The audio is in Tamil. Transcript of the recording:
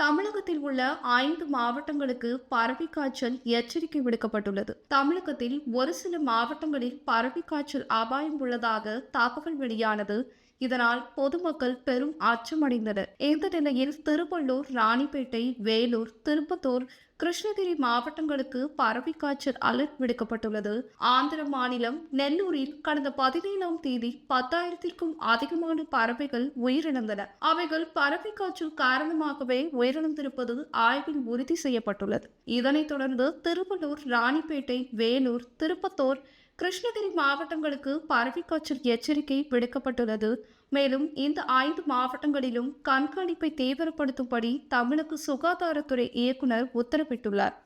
தமிழகத்தில் உள்ள ஐந்து மாவட்டங்களுக்கு பறவை காய்ச்சல் எச்சரிக்கை விடுக்கப்பட்டுள்ளது. தமிழகத்தில் ஒரு சில மாவட்டங்களில் பறவை காய்ச்சல் அபாயம் உள்ளதாக தகவல் வெளியானது. இதனால் பொதுமக்கள் பெரும் அச்சமடைந்தனர் இந்த நிலையில் திருவள்ளூர் ராணிப்பேட்டை வேலூர் திருப்பத்தூர் கிருஷ்ணகிரி மாவட்டங்களுக்கு பறவை காய்ச்சல் அலர்ட் விடுக்கப்பட்டுள்ளது. ஆந்திர மாநிலம் நெல்லூரில் கடந்த பதினேழாம் தேதி பத்தாயிரத்திற்கும் அதிகமான பறவைகள் உயிரிழந்தன. அவைகள் பறவை காய்ச்சல் காரணமாகவே உயிரிழந்திருப்பது ஆய்வில் உறுதி செய்யப்பட்டுள்ளது. இதனைத் தொடர்ந்து திருவள்ளூர் ராணிப்பேட்டை வேலூர் திருப்பத்தூர் கிருஷ்ணகிரி மாவட்டங்களுக்கு பறவைக்காய்ச்சல் எச்சரிக்கை விடுக்கப்பட்டுள்ளது. மேலும் இந்த ஐந்து மாவட்டங்களிலும் கண்காணிப்பை தீவிரப்படுத்தும்படி தமிழக சுகாதாரத்துறை இயக்குனர் உத்தரவிட்டுள்ளார்.